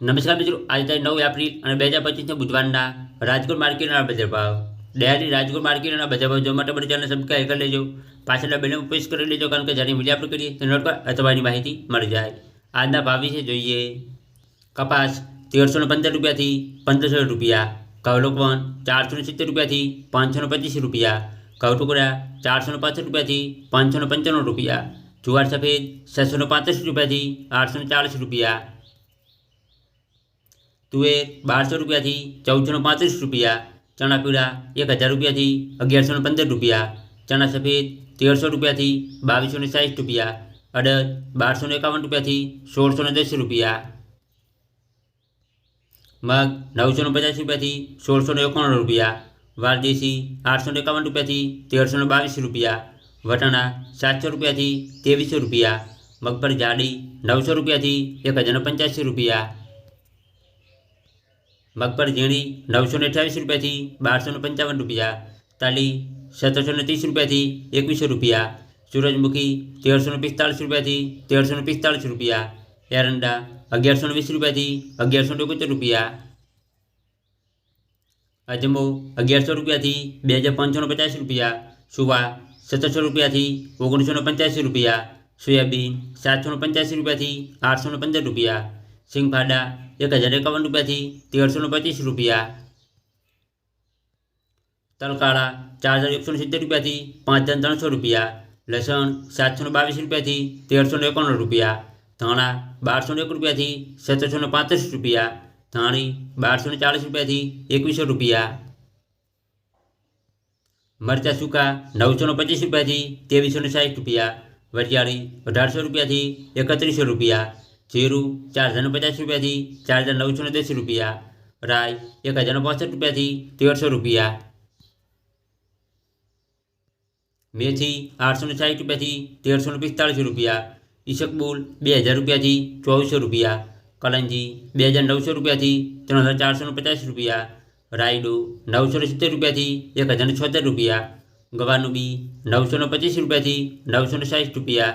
નમસ્કાર મિત્રો, આજે તારીખ નવ એપ્રિલ અને બે હજાર પચીસના બુધવારના રાજકોટ માર્કેટના બજાર ભાવ. ડેરી રાજકોટ માર્કેટના બજાર ભાવ જોવા માટે બધી ચેનલ સબસ્ક્રાઈબ કરી લેજો. પાછળના બેને પ્રેસ કરી લેજો, કારણ કે જ્યારે મીડિયા આપણે કરીએ, તો પર અથવાની માહિતી મળી જાય. આજના ભાવ વિશે જોઈએ. કપાસ તેરસો ને પંદર રૂપિયાથી પંદરસો રૂપિયા ઘઉં લોકવન ચારસો ને સિત્તેર રૂપિયાથી પાંચસો ને પચીસ રૂપિયા ઘઉં ટુકડા ચારસો ને પાસઠ રૂપિયાથી પાંચસો ને પંચાણું રૂપિયા, જુવાર સફેદ છસો ને પાંત્રીસ રૂપિયાથી આઠસો ને ચાલીસ રૂપિયા તુવેર બારસો રૂપિયાથી ચૌદસો પાંત્રીસ રૂપિયા, ચણા પીળા એક હજાર રૂપિયાથી અગિયારસો પંદર રૂપિયા, ચણા સફેદ તેરસો રૂપિયાથી બાવીસો ને સાઠ રૂપિયા, અડદ બારસો એકાવન રૂપિયાથી સોળસો ને દસ રૂપિયા, મગ નવસો ને પચાસ રૂપિયાથી સોળસો ને એકાણું રૂપિયા વારદેશી આઠસો ને એકાવન રૂપિયાથી તેરસો ને બાવીસ રૂપિયા, વટાણા સાતસો રૂપિયાથી ત્રેવીસો રૂપિયા, મગફળી જાડી નવસો રૂપિયાથી એક હજાર પંચ્યાસી રૂપિયા મગફળી ઝીણી નવસો ને અઠ્યાવીસ રૂપિયાથી બારસો ને પંચાવન રૂપિયા તાલી સત્તરસો ને ત્રીસ રૂપિયાથી એકવીસો રૂપિયા સૂરજમુખી તેરસો ને પિસ્તાળીસ રૂપિયાથી તેરસો ને પિસ્તાળીસ રૂપિયા એરંડા અગિયારસો ને વીસ રૂપિયાથી અગિયારસો ને એકોતેર રૂપિયા અજમો અગિયારસો રૂપિયાથી બે હજાર પાંચસો ને પચાસ રૂપિયા સુવા સત્તરસો રૂપિયાથી ઓગણીસો ને પંચ્યાસી રૂપિયા સોયાબીન સાતસો ને પંચ્યાસી રૂપિયાથી આઠસો ને પંદર રૂપિયા સિંગફાડા એક હજાર એકાવન રૂપિયાથી તેરસો ને પચીસ રૂપિયા તલકાળા ચાર હજાર એકસો ને સિત્તેર રૂપિયાથી પાંચ હજાર ત્રણસો રૂપિયા લસણ સાતસો ને બાવીસ રૂપિયાથી તેરસો ને એકાણું રૂપિયા ધાણા બારસો ને એક રૂપિયાથી સત્તરસો ને પાંત્રીસ રૂપિયા ધાણી બારસો ને ચાલીસ રૂપિયાથી એકવીસો રૂપિયા મરચાં સૂકા નવસો ને પચીસ રૂપિયાથી ત્રેવીસો ને સાઠ રૂપિયા વરિયાળી અઢારસો રૂપિયાથી એકત્રીસો રૂપિયા જીરું ચાર હજાર પચાસ રૂપિયાથી ચાર હજાર નવસો ને દસ રૂપિયા રાય એક હજાર પાસઠ રૂપિયાથી તેરસો રૂપિયા મેથી આઠસો ને સાઠ રૂપિયાથી તેરસો ને પિસ્તાળીસ રૂપિયા ઈસકબુલ બે હજાર રૂપિયાથી ચોવીસો રૂપિયા કલંજી બે હજાર નવસો રૂપિયાથી ત્રણ હજાર ચારસો ને પચાસ રૂપિયા રાયડો નવસો ને સિત્તેર રૂપિયાથી એક હજાર ને છોતેર રૂપિયા ગવાનું બી નવસો ને પચીસ રૂપિયાથી નવસો ને સાઠ રૂપિયા